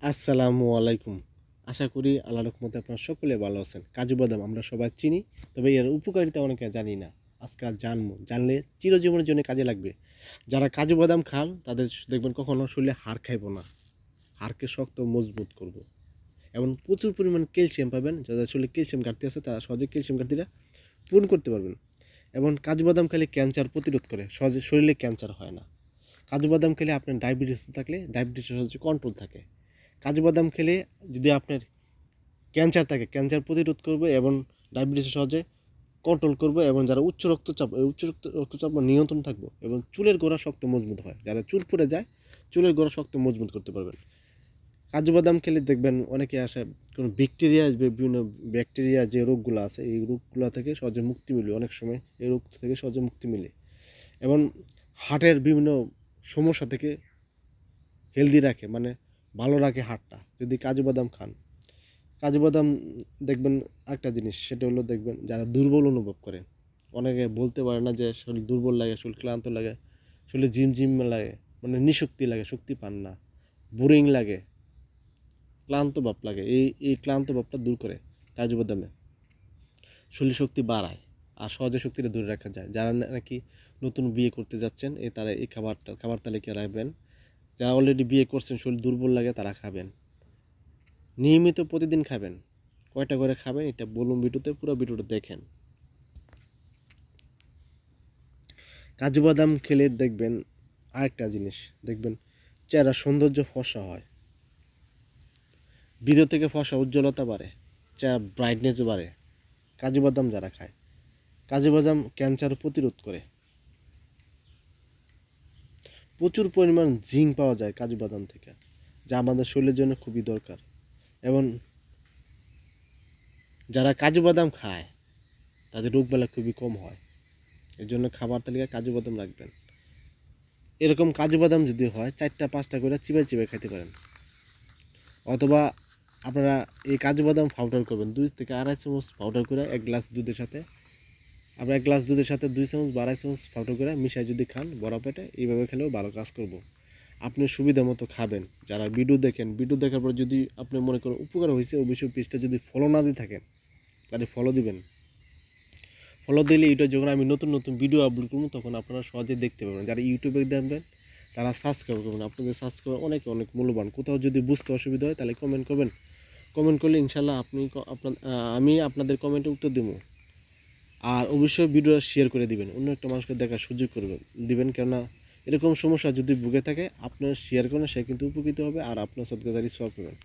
আসসালামু আলাইকুম। আশা করি আল্লাহ রহমতে আপনারা সকলে ভালো আছেন। কাজু বাদাম আমরা সবাই চিনি, তবে এর উপকারিতা অনেকে জানি না। আজকাল জানব, জানলে চিরজীবনের জন্য কাজে লাগবে। যারা কাজু বাদাম খান, তাদের দেখবেন কখনো শরীরে হাড় খাইব না। হাড়কে শক্ত, মজবুত করব। এবং প্রচুর পরিমাণ ক্যালসিয়াম পাবেন, যাদের শরীরে ক্যালসিয়াম ঘাটতি আছে, তারা সহজে ক্যালসিয়াম ঘাটতিটা পূরণ করতে পারবেন। এবং কাজু বাদাম খেলে ক্যান্সার প্রতিরোধ করে, সহজে শরীরে ক্যান্সার হয় না। কাজু বাদাম খেলে আপনার ডায়াবেটিস থাকলে ডায়াবেটিস সহজে কন্ট্রোল থাকে। কাজু বাদাম খেলে যদি আপনার ক্যান্সার থাকে, ক্যান্সার প্রতিরোধ করবে এবং ডায়াবেটিস সহজে কন্ট্রোল করবে এবং যারা উচ্চ রক্তচাপ উচ্চ রক্ত, রক্তচাপ নিয়ন্ত্রণ থাকবে এবং চুলের গোড়া শক্ত মজবুত হয়। যারা চুল পড়ে যায়, চুলের গোড়া শক্ত মজবুত করতে পারবেন। কাজু বাদাম খেলে দেখবেন অনেকে আসে, কোনো ব্যাকটেরিয়া বিভিন্ন ব্যাকটেরিয়া যে রোগগুলো আছে, এই রোগগুলো থেকে সহজে মুক্তি মিলে অনেক সময় এই রোগ থেকে সহজে মুক্তি মিলে। এবং হার্টের বিভিন্ন সমস্যা থেকে হেলদি রাখে। মানে ভালো রাখে হাড়টা যদি কাজু বাদাম খান। কাজু বাদাম, দেখবেন একটা জিনিস, সেটা হলো দেখবেন যারা দুর্বল অনুভব করে অনেকে বলতে পারে না যে শরীর দুর্বল লাগে, শরীর ক্লান্ত লাগে, শরীর জিম লাগে মানে নিশক্তি লাগে, শক্তি পান না, বোরিং লাগে, ক্লান্ত ভাব লাগে, এই এই ক্লান্ত ভাবটা দূর করে কাজু বাদামে। শরীর শক্তি বাড়ায় আর সহজে শক্তিটা ধরে রাখা যায়। যারা নাকি নতুন বিয়ে করতে যাচ্ছেন, এ তারা এই খাবারটা, খাবার তালিকা রাখবেন। যারা অলরেডি বিয়ে করছেন, শরীর দুর্বল লাগে, তারা খাবেন। নিয়মিত প্রতিদিন খাবেন। কয়টা করে খাবেন, এটা বলুন ভিডিওতে, পুরো ভিডিওটা দেখেন। কাজু বাদাম খেলে দেখবেন আরেকটা জিনিস, দেখবেন চেহারা সৌন্দর্য ফসা হয়। ভিতর থেকে ফসা উজ্জ্বলতা বাড়ে, চেহারা ব্রাইটনেস বাড়ে। কাজু বাদাম যারা খায়, কাজু বাদাম ক্যান্সার প্রতিরোধ করে। প্রচুর পরিমাণ জিঙ্ক পাওয়া যায় কাজু বাদাম থেকে, যা আমাদের শরীরের জন্য খুবই দরকার। এবং যারা কাজু বাদাম খায়, তাদের রোগবেলা খুবই কম হয়। এর জন্য খাবার তালিকায় কাজু বাদাম রাখবেন। এরকম কাজু বাদাম যদি হয়, চারটা, পাঁচটা করে চিবাই চিবাই খেতে পারেন। অথবা আপনারা এই কাজু বাদাম পাউডার করবেন, দুই থেকে আড়াই চামচ পাউডার করে এক গ্লাস দুধের সাথে আমরা এক গ্লাস দুধের সাথে দুই চামচ বা আড়াই চামচ পাউডার করে মিশাই যদি খান, বড় পেটে, এইভাবে খেলেও ভালো কাজ করব। আপনি সুবিধা মতো খাবেন। যারা ভিডিও দেখেন, ভিডিও দেখার পর যদি আপনি মনে করেন উপকার হয়েছে, অবশ্যই পেজটা যদি ফলো না দিয়ে থাকেন, তাহলে ফলো দিবেন। ফলো দিলে ইউটিউব যখন আমি নতুন নতুন ভিডিও আপলোড করব, তখন আপনারা সহজে দেখতে পাবেন। যারা ইউটিউবে দেখবেন, তারা সাবস্ক্রাইব করবেন। আপনাদের সাবস্ক্রাইব অনেক অনেক মূল্যবান। কোথাও যদি বুঝতে অসুবিধা হয়, তাহলে কমেন্ট করবেন। কমেন্ট করলে ইনশাল্লাহ আপনি আপনার আমি আপনাদের কমেন্টে উত্তর দেবো। আর অবশ্যই ভিডিওটা শেয়ার করে দিবেন। অন্য একটা মানুষকে দেখার সুযোগ করবেন, দিবেন কেননা এরকম সমস্যা যদি ভুগে থাকে, আপনার শেয়ার করলে সে কিন্তু উপকৃত হবে আর আপনার সদগাজারি সব পাবেন।